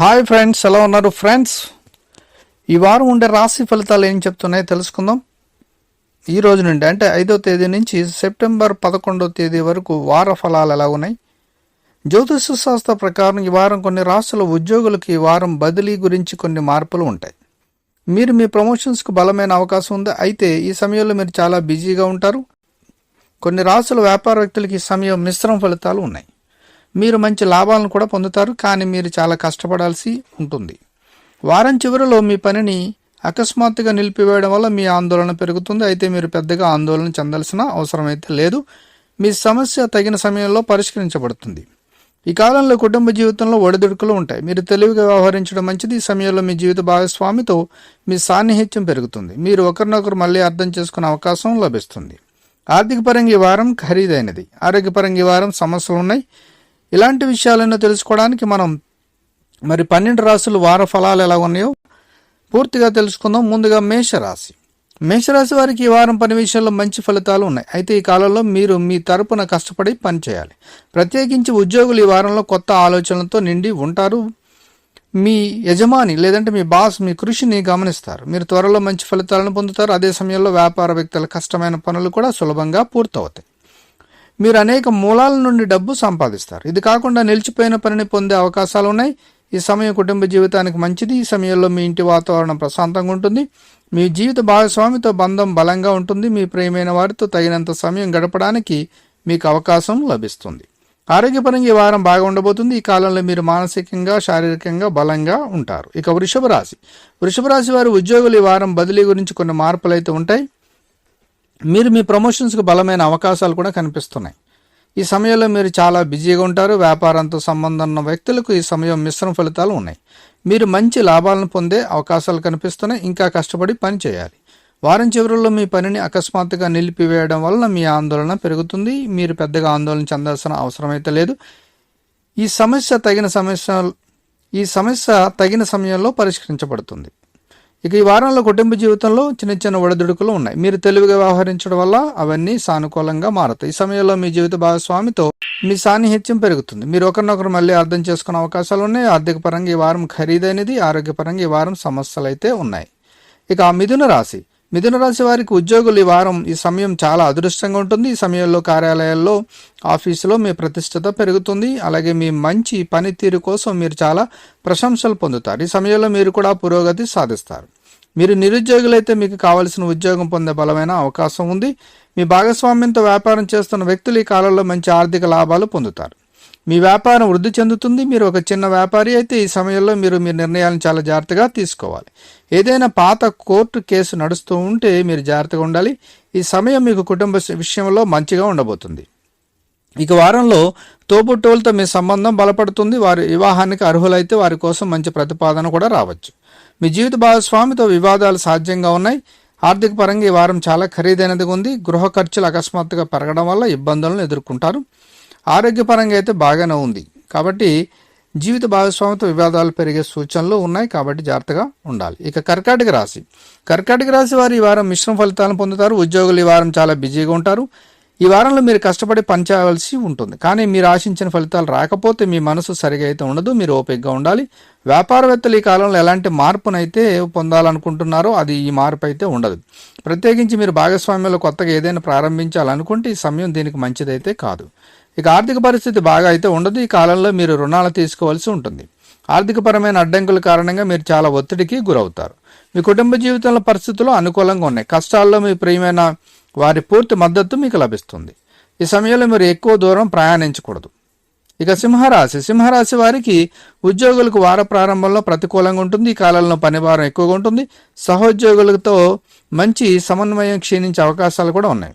Hi friends ఎలా ఉన్నారు friends ఈ వారం ఉండే రాశి ఫలితాలు ఏం చెప్తున్నాయో తెలుసుకుందాం. ఈ రోజు నుండి అంటే ఐదో తేదీ నుంచి సెప్టెంబర్ పదకొండో తేదీ వరకు వార ఫలాలు ఎలా ఉన్నాయి? జ్యోతిష శాస్త్ర ప్రకారం ఈ వారం కొన్ని రాష్ట్రాల ఉద్యోగులకు ఈ వారం బదిలీ గురించి కొన్ని మార్పులు ఉంటాయి. మీరు మీ ప్రమోషన్స్కు బలమైన అవకాశం ఉంది. అయితే ఈ సమయంలో మీరు చాలా బిజీగా ఉంటారు. కొన్ని రాసుల వ్యాపార వ్యక్తులకి ఈ సమయం మిశ్రమ ఫలితాలు ఉన్నాయి. మీరు మంచి లాభాలను కూడా పొందుతారు కానీ మీరు చాలా కష్టపడాల్సి ఉంటుంది. వారం చివరిలో మీ పనిని అకస్మాత్తుగా నిలిపివేయడం వల్ల మీ ఆందోళన పెరుగుతుంది. అయితే మీరు పెద్దగా ఆందోళన చెందాల్సిన అవసరం అయితే లేదు. మీ సమస్య తగిన సమయంలో పరిష్కరించబడుతుంది. ఈ కాలంలో కుటుంబ జీవితంలో ఒడిదుడుకులు ఉంటాయి. మీరు తెలివిగా వ్యవహరించడం మంచిది. ఈ సమయంలో మీ జీవిత భాగస్వామితో మీ సాన్నిహిత్యం పెరుగుతుంది. మీరు ఒకరినొకరు మళ్ళీ అర్థం చేసుకునే అవకాశం లభిస్తుంది. ఆర్థిక పరంగా ఈ వారం ఖరీదైనది. ఆరోగ్యపరంగా ఈ వారం సమస్యలు ఉన్నాయి ఇలాంటి విషయాలను తెలుసుకోవడానికి మనం మరి పన్నెండు రాశులు వార ఫలాలు ఎలా ఉన్నాయో పూర్తిగా తెలుసుకుందాం. ముందుగా మేషరాశి. మేషరాశి వారికి ఈ వారం పని విషయంలో మంచి ఫలితాలు ఉన్నాయి. అయితే ఈ కాలంలో మీరు మీ తరపున కష్టపడి పని చేయాలి. ప్రత్యేకించి ఉద్యోగులు ఈ వారంలో కొత్త ఆలోచనలతో నిండి ఉంటారు. మీ యజమాని లేదంటే మీ బాస్ మీ కృషిని గమనిస్తారు. మీరు త్వరలో మంచి ఫలితాలను పొందుతారు. అదే సమయంలో వ్యాపార వ్యక్తుల కష్టమైన పనులు కూడా సులభంగా పూర్తవుతాయి. మీరు అనేక మూలాల నుండి డబ్బు సంపాదిస్తారు. ఇది కాకుండా నిలిచిపోయిన పనిని పొందే అవకాశాలు ఉన్నాయి. ఈ సమయం కుటుంబ జీవితానికి మంచిది. ఈ సమయంలో మీ ఇంటి వాతావరణం ప్రశాంతంగా ఉంటుంది. మీ జీవిత భాగస్వామితో బంధం బలంగా ఉంటుంది. మీ ప్రియమైన వారితో తగినంత సమయం గడపడానికి మీకు అవకాశం లభిస్తుంది. ఆరోగ్యపరంగా ఈ వారం బాగా ఉండబోతుంది ఈ కాలంలో మీరు మానసికంగా శారీరకంగా బలంగా ఉంటారు. ఇక వృషభ రాశి వృషభ రాశి వారు ఉద్యోగులు ఈ వారం బదిలీ గురించి కొన్ని మార్పులు అయితే ఉంటాయి. మీరు మీ ప్రమోషన్స్కి బలమైన అవకాశాలు కూడా కనిపిస్తున్నాయి. ఈ సమయంలో మీరు చాలా బిజీగా ఉంటారు. వ్యాపారంతో సంబంధం ఉన్న వ్యక్తులకు ఈ సమయం మిశ్రమ ఫలితాలు ఉన్నాయి. మీరు మంచి లాభాలను పొందే అవకాశాలు కనిపిస్తున్నాయి. ఇంకా కష్టపడి పని చేయాలి. వారం చివరిలో మీ పనిని అకస్మాత్తుగా నిలిపివేయడం వలన మీ ఆందోళన పెరుగుతుంది. మీరు పెద్దగా ఆందోళన చెందాల్సిన అవసరం అయితే లేదు. ఈ సమస్య తగిన సమస్య ఈ సమస్య తగిన సమయంలో పరిష్కరించబడుతుంది. ఇక ఈ వారంలో కుటుంబ జీవితంలో చిన్న చిన్న ఒడిదుడుకులు ఉన్నాయి. మీరు తెలివిగా వ్యవహరించడం వల్ల అవన్నీ సానుకూలంగా మారుతాయి. ఈ సమయంలో మీ జీవిత భాగస్వామితో మీ సాన్నిహిత్యం పెరుగుతుంది. మీరు ఒకరినొకరు మళ్ళీ అర్థం చేసుకునే అవకాశాలు ఉన్నాయి. ఆర్థిక పరంగా ఈ వారం ఖరీదైనది ఆరోగ్యపరంగా ఈ వారం సమస్యలు అయితే ఉన్నాయి. ఇక ఆ మిథున రాశి. మిథున రాశి వారికి ఉద్యోగులు ఈ వారం ఈ సమయం చాలా అదృష్టంగా ఉంటుంది. ఈ సమయంలో కార్యాలయాల్లో ఆఫీసులో మీ ప్రతిష్టత పెరుగుతుంది. అలాగే మీ మంచి పనితీరు కోసం మీరు చాలా ప్రశంసలు పొందుతారు. ఈ సమయంలో మీరు కూడా పురోగతి సాధిస్తారు. మీరు నిరుద్యోగులైతే మీకు కావలసిన ఉద్యోగం పొందే బలమైన అవకాశం ఉంది. మీ భాగస్వామ్యంతో వ్యాపారం చేస్తున్న వ్యక్తులు ఈ కాలంలో మంచి ఆర్థిక లాభాలు పొందుతారు. మీ వ్యాపారం వృద్ధి చెందుతుంది మీరు ఒక చిన్న వ్యాపారి అయితే ఈ సమయంలో మీరు మీ నిర్ణయాలను చాలా జాగ్రత్తగా తీసుకోవాలి. ఏదైనా పాత కోర్టు కేసు నడుస్తూ ఉంటే మీరు జాగ్రత్తగా ఉండాలి. ఈ సమయం మీకు కుటుంబ విషయంలో మంచిగా ఉండబోతుంది. ఇక వారంలో తోబుట్టువులతో మీ సంబంధం బలపడుతుంది. వారి వివాహానికి అర్హులైతే వారి కోసం మంచి ప్రతిపాదన కూడా రావచ్చు. మీ జీవిత భాగస్వామితో వివాదాలు సాధ్యంగా ఉన్నాయి. ఆర్థిక పరంగా ఈ వారం చాలా ఖరీదైనదిగా ఉంది. గృహ ఖర్చులు అకస్మాత్తుగా పెరగడం వల్ల ఇబ్బందులను ఎదుర్కొంటారు. ఆరోగ్యపరంగా అయితే బాగానే ఉంది. కాబట్టి జీవిత భాగస్వామితో వివాదాలు పెరిగే సూచనలు ఉన్నాయి కాబట్టి జాగ్రత్తగా ఉండాలి. ఇక కర్కాటక రాశి. కర్కాటక రాశి వారు ఈ వారం మిశ్రమ ఫలితాలను పొందుతారు. ఉద్యోగులు ఈ వారం చాలా బిజీగా ఉంటారు. ఈ వారంలో మీరు కష్టపడి పనిచేయవలసి ఉంటుంది. కానీ మీరు ఆశించిన ఫలితాలు రాకపోతే మీ మనసు సరిగా అయితే ఉండదు. మీరు ఓపికగా ఉండాలి. వ్యాపారవేత్తలు ఈ కాలంలో ఎలాంటి మార్పునైతే పొందాలనుకుంటున్నారో అది ఈ మార్పు అయితే ఉండదు. ప్రత్యేకించి మీరు భాగస్వామ్యంలో కొత్తగా ఏదైనా ప్రారంభించాలనుకుంటే ఈ సమయం దీనికి మంచిదైతే కాదు. ఇక ఆర్థిక పరిస్థితి బాగా అయితే ఉండదు. ఈ కాలంలో మీరు రుణాలు తీసుకోవాల్సి ఉంటుంది. ఆర్థికపరమైన అడ్డంకుల కారణంగా మీరు చాలా ఒత్తిడికి గురవుతారు. మీ కుటుంబ జీవితంలో పరిస్థితులు అనుకూలంగా ఉన్నాయి. కష్టాల్లో మీ ప్రియమైన వారి పూర్తి మద్దతు మీకు లభిస్తుంది. ఈ సమయంలో మీరు ఎక్కువ దూరం ప్రయాణించకూడదు. ఇక సింహరాశి. సింహరాశి వారికి ఉద్యోగులకు వార ప్రారంభంలో ప్రతికూలంగా ఉంటుంది. ఈ కాలంలో పనిభారం ఎక్కువగా ఉంటుంది. సహోద్యోగులతో మంచి సమన్వయం క్షీణించే అవకాశాలు కూడా ఉన్నాయి.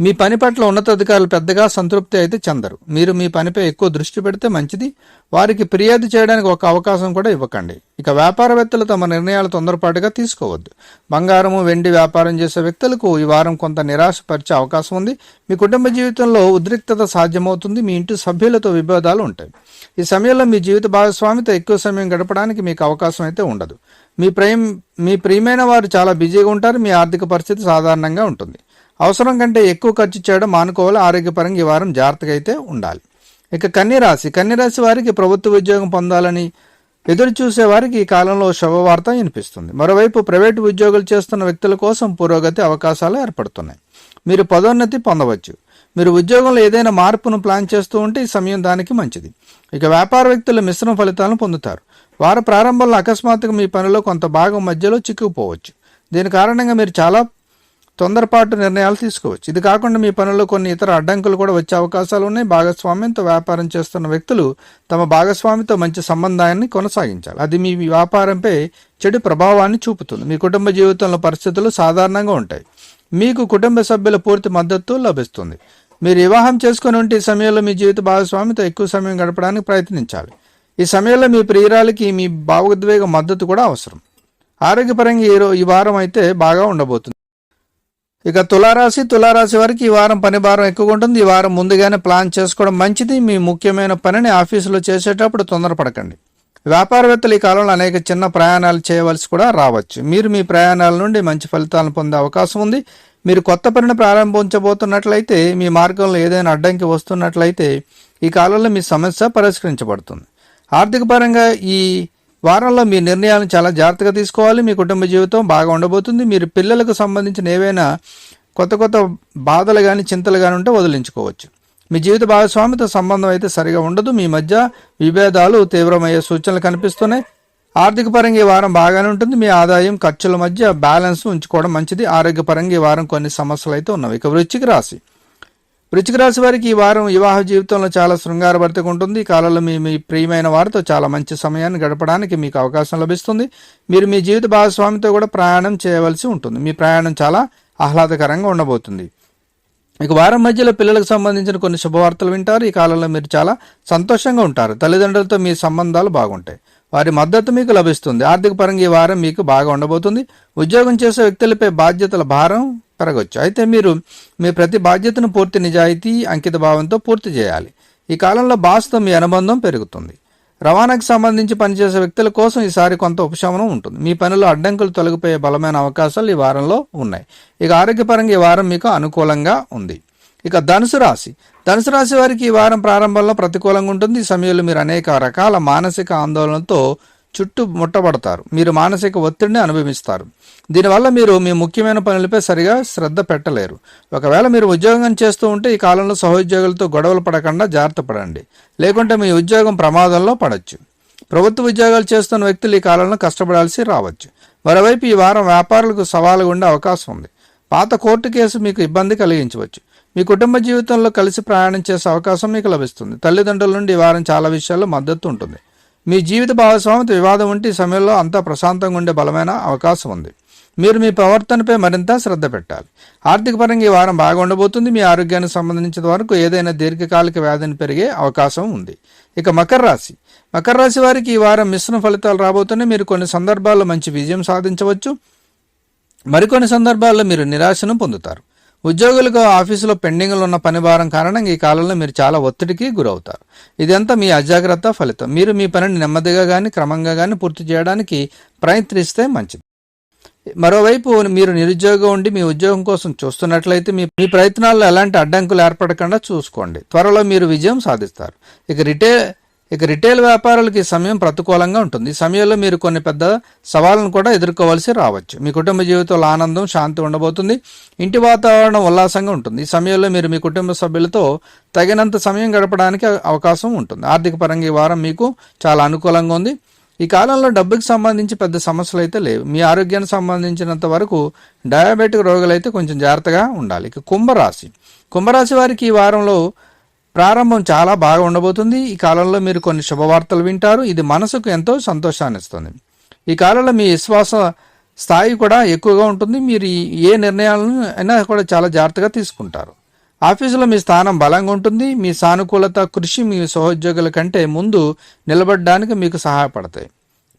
మీ పని పట్ల ఉన్నతాధికారులు పెద్దగా సంతృప్తి అయితే చెందరు. మీరు మీ పనిపై ఎక్కువ దృష్టి పెడితే మంచిది. వారికి ఫిర్యాదు చేయడానికి ఒక అవకాశం కూడా ఇవ్వకండి. ఇక వ్యాపారవేత్తలు తమ నిర్ణయాలు తొందరపాటుగా తీసుకోవద్దు. బంగారము వెండి వ్యాపారం చేసే వ్యక్తులకు ఈ వారం కొంత నిరాశపరిచే అవకాశం ఉంది. మీ కుటుంబ జీవితంలో ఉద్రిక్తత సాధ్యమవుతుంది. మీ ఇంటి సభ్యులతో విభేదాలు ఉంటాయి. ఈ సమయంలో మీ జీవిత భాగస్వామితో ఎక్కువ సమయం గడపడానికి మీకు అవకాశం అయితే ఉండదు. మీ ప్రేమ్ మీ ప్రియమైన వారు చాలా బిజీగా ఉంటారు. మీ ఆర్థిక పరిస్థితి సాధారణంగా ఉంటుంది. అవసరం కంటే ఎక్కువ ఖర్చు చేయడం మానుకోవాలి. ఆరోగ్యపరంగా ఈ వారం జాగ్రత్తగా అయితే ఉండాలి. ఇక కన్యరాశి. కన్యరాశి వారికి ప్రభుత్వ ఉద్యోగం పొందాలని ఎదురు చూసే వారికి ఈ కాలంలో శుభవార్త వినిపిస్తుంది. మరోవైపు ప్రైవేటు ఉద్యోగులు చేస్తున్న వ్యక్తుల కోసం పురోగతి అవకాశాలు ఏర్పడుతున్నాయి. మీరు పదోన్నతి పొందవచ్చు. మీరు ఉద్యోగంలో ఏదైనా మార్పును ప్లాన్ చేస్తూ ఉంటే ఈ సమయం దానికి మంచిది. ఇక వ్యాపార వ్యక్తులు మిశ్రమ ఫలితాలను పొందుతారు. వార ప్రారంభంలో అకస్మాత్తుగా మీ పనిలో కొంత భాగం మధ్యలో చిక్కుకుపోవచ్చు. దీని కారణంగా మీరు చాలా తొందరపాటు నిర్ణయాలు తీసుకోవచ్చు. ఇది కాకుండా మీ పనుల్లో కొన్ని ఇతర అడ్డంకులు కూడా వచ్చే అవకాశాలు ఉన్నాయి. భాగస్వామ్యంతో వ్యాపారం చేస్తున్న వ్యక్తులు తమ భాగస్వామితో మంచి సంబంధాన్ని కొనసాగించాలి. అది మీ వ్యాపారంపై చెడు ప్రభావాన్ని చూపుతుంది. మీ కుటుంబ జీవితంలో పరిస్థితులు సాధారణంగా ఉంటాయి. మీకు కుటుంబ సభ్యుల పూర్తి మద్దతు లభిస్తుంది. మీరు వివాహం చేసుకుని ఉంటే ఈ సమయంలో మీ జీవిత భాగస్వామితో ఎక్కువ సమయం గడపడానికి ప్రయత్నించాలి. ఈ సమయంలో మీ ప్రియురాలకి మీ భావోద్వేగ మద్దతు కూడా అవసరం. ఆరోగ్యపరంగా ఈ ఈ వారం అయితే బాగా ఉండబోతుంది. ఇక తులారాశి తులారాశి వారికి ఈ వారం పని భారం ఎక్కువగా ఉంటుంది. ఈ వారం ముందుగానే ప్లాన్ చేసుకోవడం మంచిది. మీ ముఖ్యమైన పనిని ఆఫీసులో చేసేటప్పుడు తొందరపడకండి. వ్యాపారవేత్తలు ఈ కాలంలో అనేక చిన్న ప్రయాణాలు చేయవలసి కూడా రావచ్చు. మీరు మీ ప్రయాణాల నుండి మంచి ఫలితాలను పొందే అవకాశం ఉంది. మీరు కొత్త పనిని ప్రారంభించబోతున్నట్లయితే మీ మార్గంలో ఏదైనా అడ్డంకి వస్తున్నట్లయితే ఈ కాలంలో మీ సమస్య పరిష్కరించబడుతుంది. ఆర్థిక పరంగా ఈ వారంలో మీ నిర్ణయాలను చాలా జాగ్రత్తగా తీసుకోవాలి. మీ కుటుంబ జీవితం బాగా ఉండబోతుంది. మీరు పిల్లలకు సంబంధించిన ఏవైనా కొత్త కొత్త బాధలు కానీ చింతలు కానీ ఉంటే వదిలించుకోవచ్చు. మీ జీవిత భాగస్వామితో సంబంధం అయితే సరిగా ఉండదు. మీ మధ్య విభేదాలు తీవ్రమయ్యే సూచనలు కనిపిస్తున్నాయి. ఆర్థిక పరంగా ఈ వారం బాగానే ఉంటుంది. మీ ఆదాయం ఖర్చుల మధ్య బ్యాలెన్స్ ఉంచుకోవడం మంచిది. ఆరోగ్యపరంగా ఈ వారం కొన్ని సమస్యలు అయితే ఉన్నవి. ఇక వృశ్చిక రాశి. వృచ్చిక రాశి వారికి ఈ వారం వివాహ జీవితంలో చాలా శృంగారభరితగా ఉంటుంది. ఈ కాలంలో మీ మీ ప్రియమైన వారితో చాలా మంచి సమయాన్ని గడపడానికి మీకు అవకాశం లభిస్తుంది. మీరు మీ జీవిత భాగస్వామితో కూడా ప్రయాణం చేయవలసి ఉంటుంది. మీ ప్రయాణం చాలా ఆహ్లాదకరంగా ఉండబోతుంది. ఇక వారం మధ్యలో పిల్లలకు సంబంధించిన కొన్ని శుభవార్తలు వింటారు. ఈ కాలంలో మీరు చాలా సంతోషంగా ఉంటారు. తల్లిదండ్రులతో మీ సంబంధాలు బాగుంటాయి. వారి మద్దతు మీకు లభిస్తుంది. ఆర్థిక పరంగా ఈ వారం మీకు బాగా ఉండబోతుంది. ఉద్యోగం చేసే వ్యక్తులపై బాధ్యతల భారం పెరగవచ్చు అయితే మీరు మీ ప్రతి బాధ్యతను పూర్తి నిజాయితీ అంకిత భావంతో పూర్తి చేయాలి. ఈ కాలంలో బాస్తో మీ అనుబంధం పెరుగుతుంది. రవాణాకు సంబంధించి పనిచేసే వ్యక్తుల కోసం ఈసారి కొంత ఉపశమనం ఉంటుంది. మీ పనిలో అడ్డంకులు తొలగిపోయే బలమైన అవకాశాలు ఈ వారంలో ఉన్నాయి. ఇక ఆరోగ్యపరంగా ఈ వారం మీకు అనుకూలంగా ఉంది. ఇక ధనుసు రాశి. ధనుసు రాశి వారికి ఈ వారం ప్రారంభంలో ప్రతికూలంగా ఉంటుంది. ఈ సమయంలో మీరు అనేక రకాల మానసిక ఆందోళనతో చుట్టూ ముట్టబడతారు. మీరు మానసిక ఒత్తిడిని అనుభవిస్తారు. దీనివల్ల మీరు మీ ముఖ్యమైన పనులపై సరిగా శ్రద్ధ పెట్టలేరు. ఒకవేళ మీరు ఉద్యోగం చేస్తూ ఉంటే ఈ కాలంలో సహోద్యోగులతో గొడవలు పడకుండా జాగ్రత్త పడండి. లేకుంటే మీ ఉద్యోగం ప్రమాదంలో పడవచ్చు ప్రభుత్వ ఉద్యోగాలు చేస్తున్న వ్యక్తులు ఈ కాలంలో కష్టపడాల్సి రావచ్చు. మరోవైపు ఈ వారం వ్యాపారులకు సవాలుగా ఉండే అవకాశం ఉంది. పాత కోర్టు కేసు మీకు ఇబ్బంది కలిగించవచ్చు. మీ కుటుంబ జీవితంలో కలిసి ప్రయాణం చేసే అవకాశం మీకు లభిస్తుంది. తల్లిదండ్రుల నుండి ఈ వారం చాలా విషయాల్లో మద్దతు ఉంటుంది. మీ జీవిత భాగస్వామితో వివాదం ఉంటే ఈ సమయంలో అంతా ప్రశాంతంగా ఉండే బలమైన అవకాశం ఉంది. మీరు మీ ప్రవర్తనపై మరింత శ్రద్ధ పెట్టాలి. ఆర్థిక పరంగా ఈ వారం బాగా ఉండబోతుంది. మీ ఆరోగ్యానికి సంబంధించిన వరకు ఏదైనా దీర్ఘకాలిక వ్యాధిని పెరిగే అవకాశం ఉంది. ఇక మకర రాశి. మకర రాశి వారికి ఈ వారం మిశ్రమ ఫలితాలు రాబోతున్నాయి. మీరు కొన్ని సందర్భాల్లో మంచి విజయం సాధించవచ్చు. మరికొన్ని సందర్భాల్లో మీరు నిరాశను పొందుతారు. ఉద్యోగులకు ఆఫీసులో పెండింగ్లో ఉన్న పని భారం కారణంగా ఈ కాలంలో మీరు చాలా ఒత్తిడికి గురవుతారు. ఇదంతా మీ అజాగ్రత్త ఫలితం. మీరు మీ పనిని నెమ్మదిగా కానీ క్రమంగా కానీ పూర్తి చేయడానికి ప్రయత్నిస్తే మంచిది. మరోవైపు మీరు నిరుద్యోగం ఉండి మీ ఉద్యోగం కోసం చూస్తున్నట్లయితే మీ మీ ప్రయత్నాల్లో ఎలాంటి అడ్డంకులు ఏర్పడకుండా చూసుకోండి. త్వరలో మీరు విజయం సాధిస్తారు. ఇక రిటైర్ ఇక రిటైల్ వ్యాపారులకి ఈ సమయం ప్రతికూలంగా ఉంటుంది. ఈ సమయంలో మీరు కొన్ని పెద్ద సవాళ్ళను కూడా ఎదుర్కోవాల్సి రావచ్చు. మీ కుటుంబ జీవితంలో ఆనందం శాంతి ఉండబోతుంది. ఇంటి వాతావరణం ఉల్లాసంగా ఉంటుంది. ఈ సమయంలో మీరు మీ కుటుంబ సభ్యులతో తగినంత సమయం గడపడానికి అవకాశం ఉంటుంది. ఆర్థిక పరంగా ఈ వారం మీకు చాలా అనుకూలంగా ఉంది. ఈ కాలంలో డబ్బుకి సంబంధించి పెద్ద సమస్యలు అయితే లేవు. మీ ఆరోగ్యానికి సంబంధించినంత వరకు డయాబెటిక్ రోగులైతే కొంచెం జాగ్రత్తగా ఉండాలి. ఇక కుంభరాశి. కుంభరాశి వారికి ఈ వారంలో ప్రారంభం చాలా బాగా ఉండబోతుంది. ఈ కాలంలో మీరు కొన్ని శుభవార్తలు వింటారు. ఇది మనసుకు ఎంతో సంతోషాన్ని ఇస్తుంది. ఈ కాలంలో మీ విశ్వాస స్థాయి కూడా ఎక్కువగా ఉంటుంది. మీరు ఏ నిర్ణయాలను అయినా కూడా చాలా జాగ్రత్తగా తీసుకుంటారు. ఆఫీసులో మీ స్థానం బలంగా ఉంటుంది. మీ సానుకూలత కృషి మీ సహోద్యోగుల కంటే ముందు నిలబడడానికి మీకు సహాయపడతాయి.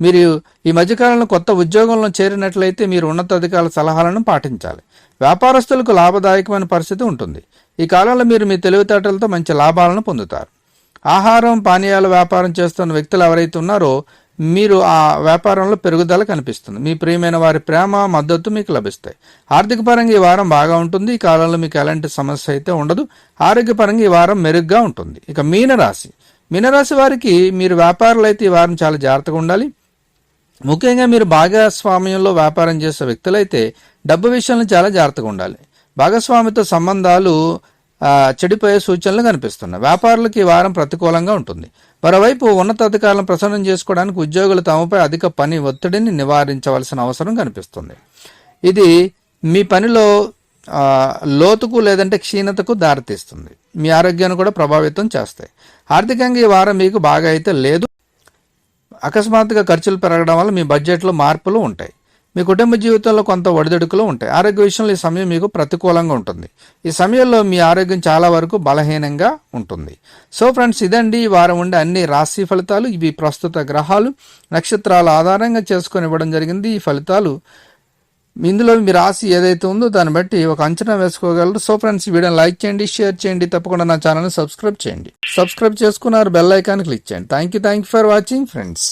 మీరు ఈ మధ్యకాలంలో కొత్త ఉద్యోగంలో చేరినట్లయితే మీరు ఉన్నతాధికారుల సలహాలను పాటించాలి. వ్యాపారస్తులకు లాభదాయకమైన పరిస్థితి ఉంటుంది. ఈ కాలంలో మీరు మీ తెలివితేటలతో మంచి లాభాలను పొందుతారు. ఆహారం పానీయాల వ్యాపారం చేస్తున్న వ్యక్తులు ఎవరైతే ఉన్నారో మీరు ఆ వ్యాపారంలో పెరుగుదల కనిపిస్తుంది. మీ ప్రియమైన వారి ప్రేమ మద్దతు మీకు లభిస్తాయి. ఆర్థిక పరంగా ఈ వారం బాగా ఉంటుంది. ఈ కాలంలో మీకు ఎలాంటి సమస్య అయితే ఉండదు. ఆరోగ్యపరంగా ఈ వారం మెరుగ్గా ఉంటుంది. ఇక మీనరాశి. మీనరాశి వారికి మీరు వ్యాపారులు అయితే ఈ వారం చాలా జాగ్రత్తగా ఉండాలి. ముఖ్యంగా మీరు భాగస్వామ్యంలో వ్యాపారం చేసే వ్యక్తులైతే డబ్బు విషయంలో చాలా జాగ్రత్తగా ఉండాలి. భాగస్వామితో సంబంధాలు చెడిపోయే సూచనలు కనిపిస్తున్నాయి. వ్యాపారులకు ఈ వారం ప్రతికూలంగా ఉంటుంది. మరోవైపు ఉన్నతాధికారులను ప్రసన్నం చేసుకోవడానికి ఉద్యోగులు తమపై అధిక పని ఒత్తిడిని నివారించవలసిన అవసరం కనిపిస్తుంది. ఇది మీ పనిలో లోతుకు లేదంటే క్షీణతకు దారితీస్తుంది. మీ ఆరోగ్యాన్ని కూడా ప్రభావితం చేస్తాయి. ఆర్థికంగా ఈ వారం మీకు బాగా అయితే లేదు. అకస్మాత్తుగా ఖర్చులు పెరగడం వల్ల మీ బడ్జెట్లో మార్పులు ఉంటాయి. మీ కుటుంబ జీవితంలో కొంత ఒడిదుడుకులు ఉంటాయి. ఆరోగ్య విషయంలో ఈ సమయం మీకు ప్రతికూలంగా ఉంటుంది. ఈ సమయంలో మీ ఆరోగ్యం చాలా వరకు బలహీనంగా ఉంటుంది. సో ఫ్రెండ్స్ ఇదండి ఈ వారం ఉండే అన్ని రాశి ఫలితాలు. ఇవి ప్రస్తుత గ్రహాలు. నక్షత్రాల ఆధారంగా చేసుకొని ఇవ్వడం జరిగింది. ఈ ఫలితాలు ఇందులో మీ రాశి ఏదైతే ఉందో దాన్ని బట్టి ఒక అంచనా వేసుకోగలరు. సో ఫ్రెండ్స్ ఈ వీడియోని లైక్ చేయండి షేర్ చేయండి. తప్పకుండా నా ఛానల్ని సబ్స్క్రైబ్ చేయండి. సబ్స్క్రైబ్ చేసుకున్నారు బెల్ ఐకాన్ క్లిక్ చేయండి. Thank you thank you for watching friends.